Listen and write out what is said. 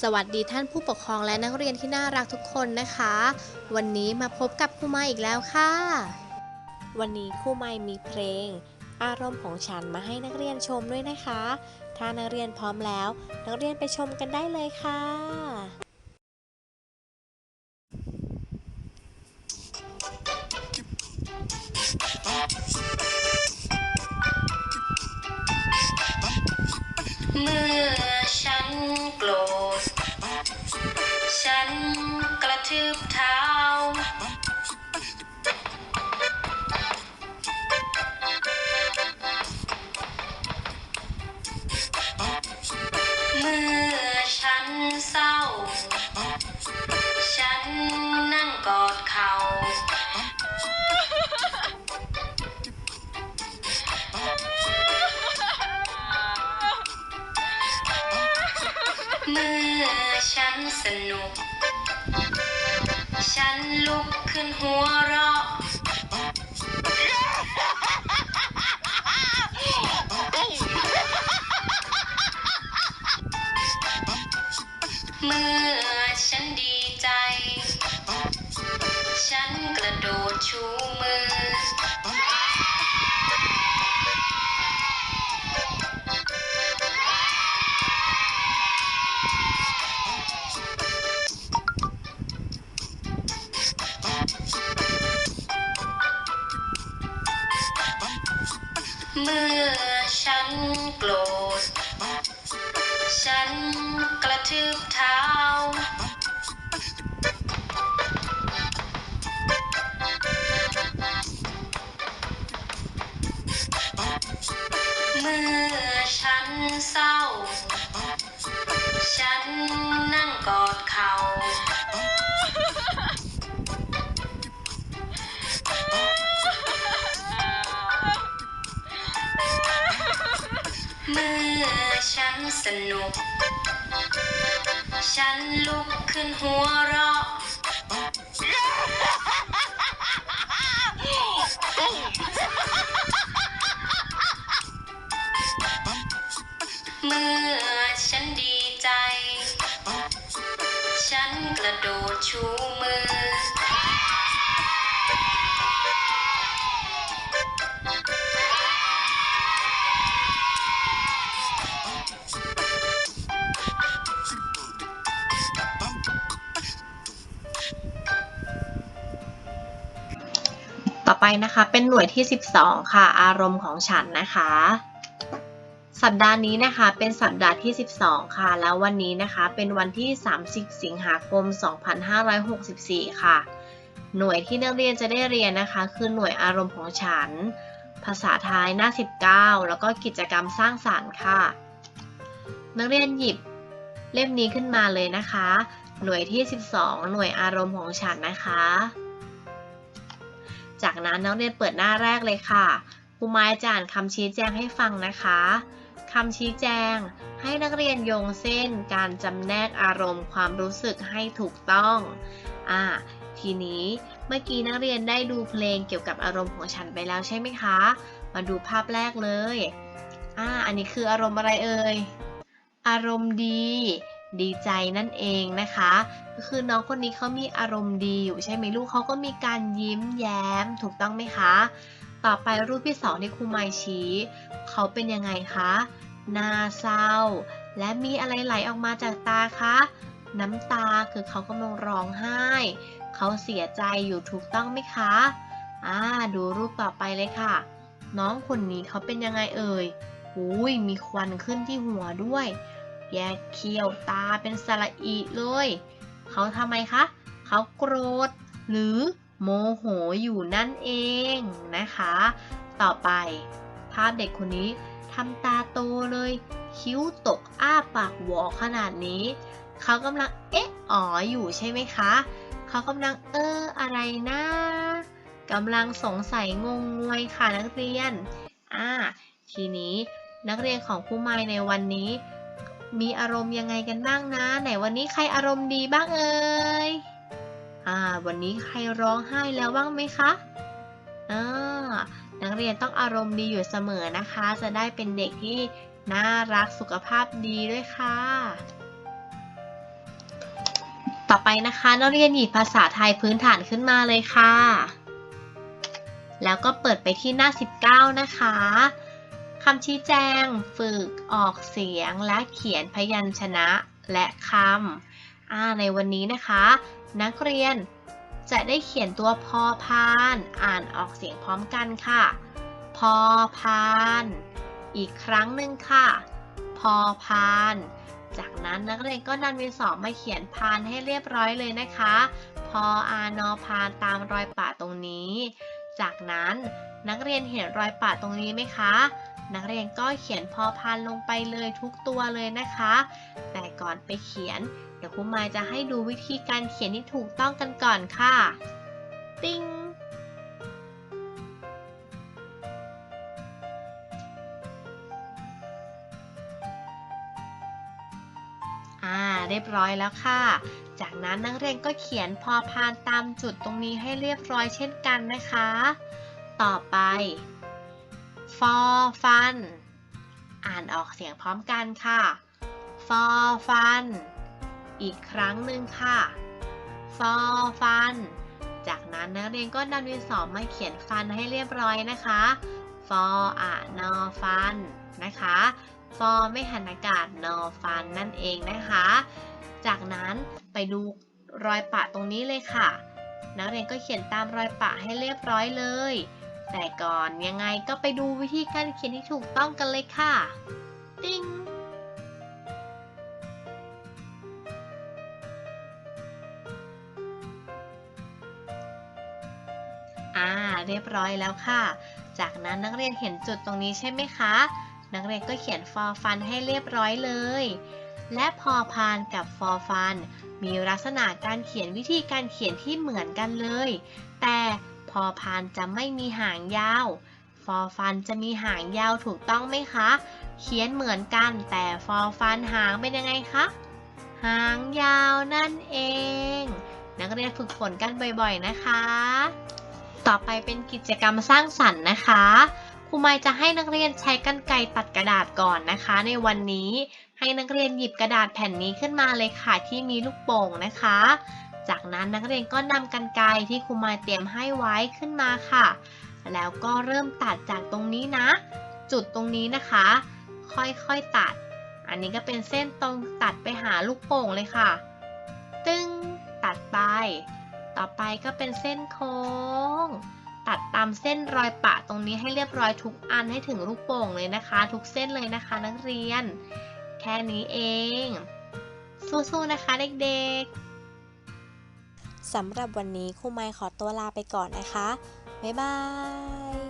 สวัสดีท่านผู้ปกครองและนักเรียนที่น่ารักทุกคนนะคะ วันนี้มาพบกับครูไม้อีกแล้วค่ะ วันนี้ครูไม้มีเพลง อารมณ์ของฉันมาให้นักเรียนชมด้วยนะคะ ถ้านักเรียนพร้อมแล้ว นักเรียนไปชมกันได้เลยค่ะ เมื่อฉันโกรธ ทืบเท้า เมื่อฉันเศร้า ฉันนั่งกอดเขา เมื่อฉันสนุก ฉันลุกขึ้นหัวเราะ เมื่อฉันดีใจ ฉันกระโดดชูมือ เมื่อฉันโกรธ ฉันกระทืบเท้ สนุก ฉันลุกขึ้นหัวเราะ เมื่อฉันดีใจ ฉันกระโดดชูมือ ไปนะคะ เป็นหน่วยที่ 12 ค่ะ อารมณ์ของฉันนะคะ สัปดาห์นี้นะคะ เป็นสัปดาห์ที่ 12 ค่ะ แล้ววันนี้นะคะ เป็นวันที่ 30 สิงหาคม 2564 ค่ะ หน่วยที่นักเรียนจะได้เรียนนะคะ คือหน่วยอารมณ์ของฉัน ภาษาไทยหน้า 19 แล้วก็กิจกรรมสร้างสรรค์ค่ะ นักเรียนหยิบเล่มนี้ขึ้นมาเลยนะคะ หน่วยที่ 12 หน่วยอารมณ์ของฉันนะคะ จากนั้นนักเรียนเปิดหน้าแรกเลยค่ะครูไม้จะอ่านคำชี้แจงให้ฟังนะคะคำชี้แจง ให้นักเรียนโยงเส้นการจำแนกอารมณ์ความรู้สึกให้ถูกต้องอ่าทีนี้เมื่อกี้นักเรียนได้ดูเพลงเกี่ยวกับอารมณ์ของฉันไปแล้วใช่ไหมคะ มาดูภาพแรกเลยอ่าอันนี้คืออารมณ์อะไรเอ่ย อารมณ์ดี ดีใจนั่นเองนะคะ ก็คือน้องคนนี้เขามีอารมณ์ดีอยู่ใช่ไหมลูกเขาก็มีการยิ้มแย้มถูกต้องไหมคะ ต่อไปรูปที่สองที่ครูไมายชี้เขาเป็นยังไงคะหน้าเศร้า และมีอะไรไหลออกมาจากตาคะน้ำตาคือเขากำลังร้องไห้ เขาเสียใจอยู่ถูกต้องไหมคะอ่าดูรูปต่อไปเลยค่ะ น้องคนนี้เขาเป็นยังไงเอ่ยอุ้ยมีควันขึ้นที่หัวด้วย แยกเขี้ยวตาเป็นสระอีเลย เขาทำไมคะ เขาโกรธ หรือโมโหอยู่นั่นเองนะคะ ต่อไป ภาพเด็กคนนี้ทำตาโตเลย คิ้วตกอ้าปากหวอขนาดนี้ เขากำลังเอ๊ะอ๋ออยู่ใช่ไหมคะ เขากำลังเอออะไรนะกำลังสงสัยงงงวยค่ะนักเรียน อ่า ทีนี้นักเรียนของครูไมายในวันนี้ มีอารมณ์ยังไงกันบ้างนะ ไหนวันนี้ใครอารมณ์ดีบ้างเอ่ยอ่า วันนี้ใครร้องไห้แล้วบ้างไหมคะอ่านักเรียนต้องอารมณ์ดีอยู่เสมอนะคะ จะได้เป็นเด็กที่น่ารักสุขภาพดีด้วยค่ะ ต่อไปนะคะนักเรียนหยิบภาษาไทยพื้นฐานขึ้นมาเลยค่ะ แล้วก็เปิดไปที่หน้า 19 นะคะ คำชี้แจง ฝึกออกเสียงและเขียนพยัญชนะและคำในวันนี้นะคะ นักเรียนจะได้เขียนตัวพอพาน อ่านออกเสียงพร้อมกันค่ะ พอพาน อีกครั้งหนึ่งค่ะ พอพาน จากนั้นนักเรียนก็นำดินสอมาเขียนพานให้เรียบร้อยเลยนะคะ พออานอพานตามรอยปะตรงนี้ จากนั้นนักเรียนเห็นรอยปะตรงนี้ไหมคะ นักเรียนก็เขียนพอพานลงไปเลยทุกตัวเลยนะคะ แต่ก่อนไปเขียน เดี๋ยวครูมายจะให้ดูวิธีการเขียนที่ถูกต้องกันก่อนค่ะ ติ้งอ่าเรียบร้อยแล้วค่ะ จากนั้นนักเรียนก็เขียนพอพานตามจุดตรงนี้ให้เรียบร้อยเช่นกันนะคะ ต่อไปฟอฟันอ่านออกเสียงพร้อมกันค่ะฟอฟันอีกครั้งหนึ่งค่ะฟอฟันจากนั้นนักเรียนก็นำดินสอมาเขียนฟันให้เรียบร้อยนะคะฟออ่านอฟันนะคะฟอไม่หันอากาศนอฟันนั่นเองนะคะ จากนั้น ไปดูรอยปะตรงนี้เลยค่ะ นักเรียนก็เขียนตามรอยปะให้เรียบร้อยเลย แต่ก่อนยังไงก็ไปดูวิธีการเขียนที่ถูกต้องกันเลยค่ะ ติ้งอ่าเรียบร้อยแล้วค่ะ จากนั้นนักเรียนเห็นจุดตรงนี้ใช่ไหมคะ นักเรียนก็เขียนฟอร์ฟันให้เรียบร้อยเลย และพอพานกับฟอฟัน มีลักษณะการเขียนวิธีการเขียนที่เหมือนกันเลย แต่พอพานจะไม่มีหางยาว ฟอฟันจะมีหางยาวถูกต้องไหมคะ เขียนเหมือนกัน แต่ฟอฟันหางเป็นยังไงคะ หางยาวนั่นเอง นักเรียนฝึกฝนกันบ่อยๆนะคะ ต่อไปเป็นกิจกรรมสร้างสรรค์นะคะ รูไมายจะให้นักเรียนใช้กรรไกรตัดกระดาษก่อนนะคะ ในวันนี้ให้นักเรียนหยิบกระดาษแผ่นนี้ขึ้นมาเลยค่ะที่มีลูกโป่งนะคะ จากนั้นนักเรียนก็นำกรรไกรที่ครูไมายเตรียมให้ไว้ขึ้นมาค่ะ แล้วก็เริ่มตัดจากตรงนี้นะ จุดตรงนี้นะคะ ค่อยๆตัด อันนี้ก็เป็นเส้นตรงตัดไปหาลูกโป่งเลยค่ะ ตึงตัดไป ต่อไปก็เป็นเส้นโค้ง ตัดตามเส้นรอยปะตรงนี้ให้เรียบร้อยทุกอันให้ถึงลูกโป่งเลยนะคะ ทุกเส้นเลยนะคะ นักเรียน แค่นี้เอง สู้ๆนะคะเด็กๆสำหรับวันนี้ครูไมค์ขอตัวลาไปก่อนนะคะ บ๊ายบาย